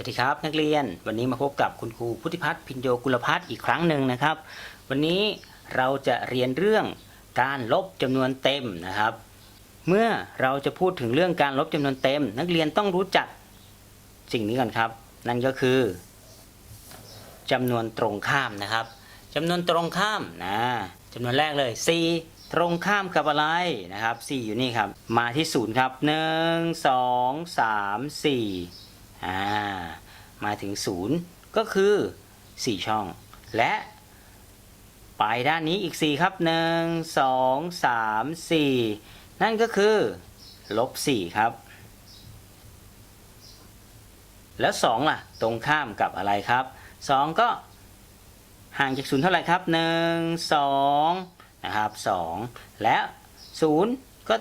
วัสดีครับนักเรียนวันนี้มาพบกับคุณครูพุทธิพัฒน์พินโยกุลพัฒน์อีกครั้งหนึ่งนะครับ วันนี้เราจะเรียนเรื่องการลบจำนวนเต็มนะครับ เมื่อเราจะพูดถึงเรื่องการลบจำนวนเต็ม นักเรียนต้องรู้จักสิ่งนี้ก่อนครับ นั่นก็คือจำนวนตรงข้ามนะครับจำนวนตรงข้ามนะจำนวนแรกเลย 4 ตรงข้ามกับอะไรนะครับ 4 อยู่นี่ครับ มาที่ศูนย์ครับ 1 2 3 4 อ่ามาถึงศูนย์ก็คือ 4 ช่อง และไปด้านนี้อีก 4 ครับ 1 2 3 4 นั่นก็คือลบ 4 ครับ แล้ว 2 ล่ะ ตรงข้ามกับอะไรครับ 2 ก็ห่างจากศูนย์เท่าไหร่ครับ 1 2 นะครับ 2 และ 0 ก็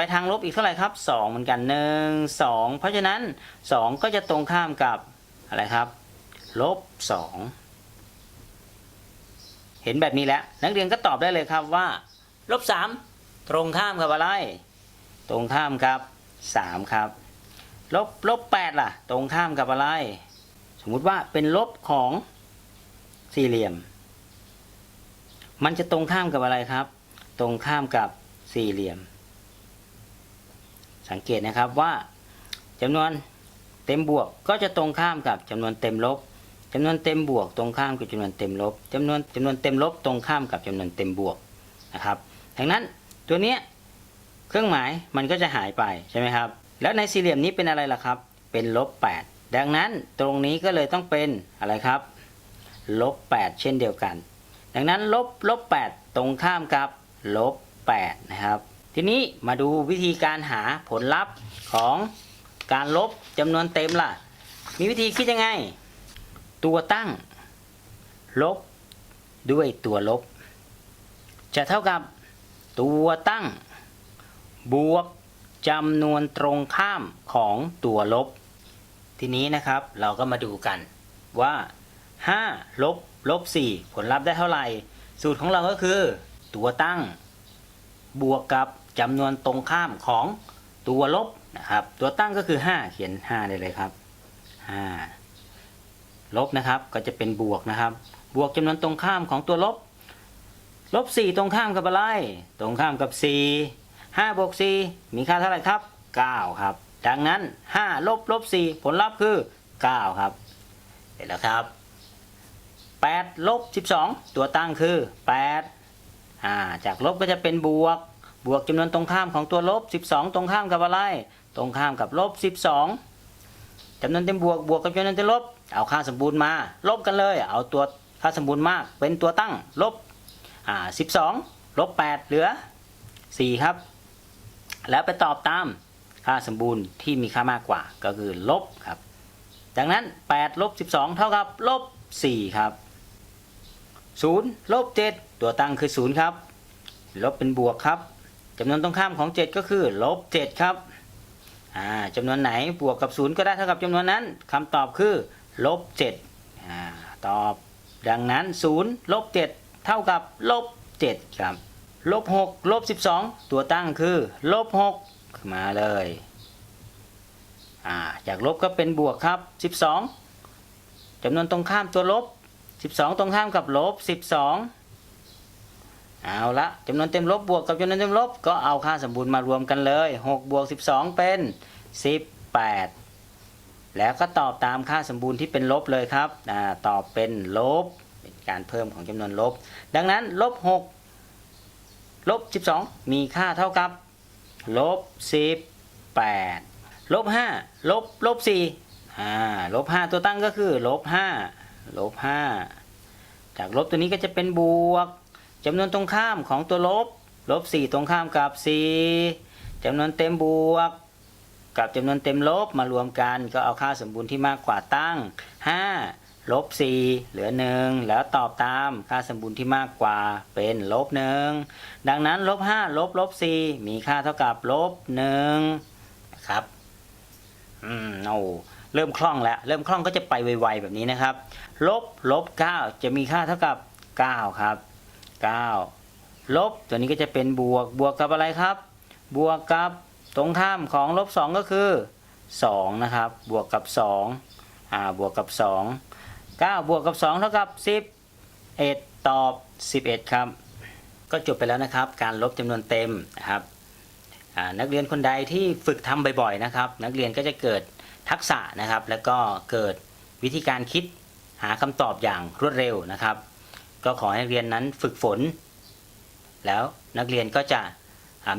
ไปทางลบอีกเท่าไหร่ครับ 2 เหมือนกัน 1 2 เพราะฉะนั้น 2 ก็จะตรงข้ามกับอะไรครับลบ 2 เห็นแบบนี้แล้ว นักเรียนก็ตอบได้เลยครับว่าลบ 3 ตรงข้ามกับอะไร ตรงข้ามกับ 3 ครับลบลบ8ล่ะ ตรงข้ามกับอะไร สมมุติว่าเป็นลบของสี่เหลี่ยม มันจะตรงข้ามกับอะไรครับ ตรงข้ามกับสี่เหลี่ยม สังเกตนะครับว่าจำนวนเต็มบวกก็จะตรงข้ามกับจำนวนเต็มลบจำนวนเต็มบวกตรงข้ามกับจำนวนเต็มลบจำนวนจำนวนเต็มลบตรงข้ามกับจำนวนเต็มบวกนะครับดังนั้นตัวเนี้ยเครื่องหมายมันก็จะหายไปใช่ไหมครับ แล้วในสี่เหลี่ยมนี้เป็นอะไรล่ะครับ เป็นลบ 8 ดังนั้นตรงนี้ก็เลยต้องเป็นอะไรครับลบ 8 เช่นเดียวกัน ดังนั้นลบลบ 8 ตรงข้ามกับลบ8นะครับ ทีนี้มาดูวิธีการหาผลลัพธ์ของการลบจำนวนเต็มล่ะ มีวิธีคิดยังไง ตัวตั้ง ลบด้วยตัวลบ จะเท่ากับตัวตั้ง บวกจำนวนตรงข้ามของตัวลบ ทีนี้นะครับเราก็มาดูกันว่า 5 ลบลบ 4 ผลลัพธ์ได้เท่าไหร่ สูตรของเราก็คือ ตัวตั้ง บวกกับ จำนวนตรงข้ามของตัวลบนะครับ ตัวตั้งก็คือ 5 เขียน 5 ได้เลยครับ 5 ลบนะครับก็จะเป็นบวกนะครับ บวกจำนวนตรงข้ามของตัวลบ ลบ 4 ตรงข้ามกับอะไร ตรงข้ามกับ 4 5บวก4มีค่าเท่าไหร่ครับ 9 ครับ ดังนั้น 5 ลบลบ4ผลลัพธ์คือ 9 ครับเสร็จแล้วครับ 8 ลบ 12 ตัวตั้งคือ 8 อ่า จากลบก็จะเป็นบวก บวกจำนวนตรงข้ามของตัวลบ 12 ตรงข้ามกับอะไร ตรงข้ามกับลบ 12จำนวนเต็มบวกบวกกับจำนวนเต็มลบ เอาค่าสมบูรณ์มา ลบกันเลย เอาตัวค่าสมบูรณ์มาก เป็นตัวตั้งลบอ่า12ลบ8เหลือ 4 ครับ แล้วไปตอบตามค่าสมบูรณ์ที่มีค่ามากกว่าก็คือลบครับดังนั้น8ลบ12 เท่ากับลบ 4 ครับ0ลบ7ตัวตั้งคือ 0 ครับ ลบเป็นบวกครับ จำนวนตรงข้ามของ 7 ก็คือลบ7ครับจำนวนไหนบวกกับ 0 ก็ได้เท่ากับจำนวนนั้นคำตอบคือลบ7ตอบดังนั้น0ลบ7เท่ากับลบ7ครับลบ6ลบ12 ตัวตั้งคือลบ6มาเลยาจากลบก็เป็นบวกครับ 12จำนวนตรงข้ามตัวลบ 12 ตรงข้ามกับลบ 12 เอาละจำนวนเต็มลบบวกกับจำนวนเต็มลบก็เอาค่าสมบูรณ์มารวมกันเลย6บวก12 เป็น 18 แล้วก็ตอบตามค่าสมบูรณ์ที่เป็นลบเลยครับอตอบเป็นลบเป็นการเพิ่มของจำนวนลบ ดังนั้นลบ6ลบ12 มีค่าเท่ากับลบ18ลบ5ลบลบ4อ่าลบ5ตัวตั้งก็คือลบ5ลบ5จากลบตัวนี้ก็จะเป็นบวก จำนวนตรงข้ามของตัวลบ ลบ 4 ตรงข้ามกับ 4จำนวนเต็มบวก กับจำนวนเต็มลบมารวมกันก็เอาค่าสมบูรณ์ที่มากกว่าตั้ง 5 ลบ 4 เหลือ 1 แล้วตอบตามค่าสมบูรณ์ที่มากกว่าเป็นลบ 1 ดังนั้นลบ 5 ลบ ลบ 4 มีค่าเท่ากับลบ 1 นะครับ อืมโอ้เริ่มคล่องแล้ว เริ่มคล่องก็จะไปไวๆแบบนี้นะครับ ลบ ลบ 9 จะมีค่าเท่ากับ 9 ครับ 9 ลบตัวนี้ก็จะเป็นบวกบวกกับอะไรครับ บวกกับตรงข้ามของลบ 2 ก็คือ 2 นะครับ บวกกับ2อ่าบวกกับ 2 9 บวกกับ 2 เท่ากับ 11 ตอบ 11 ครับ ก็จบไปแล้วนะครับ การลบจำนวนเต็มนะครับนักเรียนคนใดที่ฝึกทำบ่อยๆนะครับ นักเรียนก็จะเกิดทักษะนะครับ แล้วก็เกิดวิธีการคิดหาคำตอบอย่างรวดเร็วนะครับ ก็ขอให้เรียนนั้นฝึกฝน แล้วนักเรียนก็จะ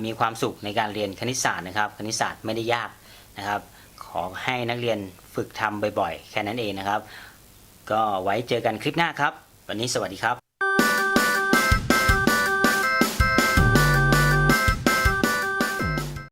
มีความสุขในการเรียนคณิตศาสตร์นะครับ คณิตศาสตร์ไม่ได้ยากนะครับ ขอให้นักเรียนฝึกทำบ่อยๆ แค่นั้นเองนะครับ ก็ไว้เจอกันคลิปหน้าครับ วันนี้สวัสดีครับ